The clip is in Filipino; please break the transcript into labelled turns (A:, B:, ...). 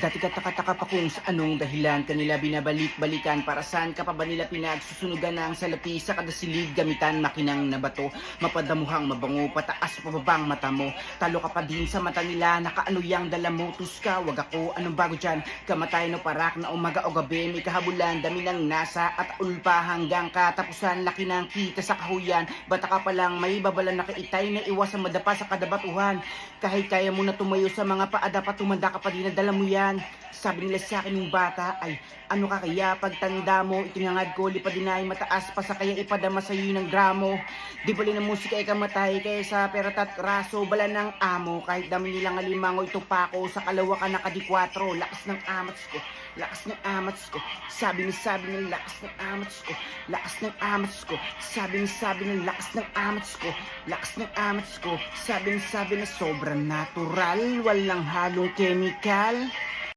A: Dati katakataka pa kung sa anong dahilan kanila binabalik-balikan. Para saan ka pa ba nila pinagsusunugan ng salapi sa kada silid gamitan makinang na bato? Mapadamuhang mabango pataas pababang mata mo. Talo ka pa din sa mata nila nakaano yang dala mo. Wag ako anong bago dyan? Kamatay no parak na umaga o gabi may kahabulan dami ng nasa at ulpa. Hanggang katapusan laki ng kita sa kahuyan. Bata ka pa lang may babalan na kaitay na iwasan madapa sa kadabatuhan kahit kaya mo na tumayo sa mga paa dapat tumanda ka pa din na dala sabi nila sa akin yung bata ay ano ka kaya? Pagtanda mo itingangad ko lipad din ay mataas pa sa kaya ipadama sa iyo ng dramo. Di bali ng musika ay kamatay kaya sa pera tat raso bala ng amo. Kahit dami nilang alimango ito pa ako. Sa kalawa ka nakadikwatro lakas ng amats ko lakas ng amats ko. Sabi ni sabi ng lakas ng amats ko lakas ng amats ko. Sabi ni sabi ng lakas ng amats ko lakas ng amats ko. Sabi ni sabi na sobrang natural walang halong chemical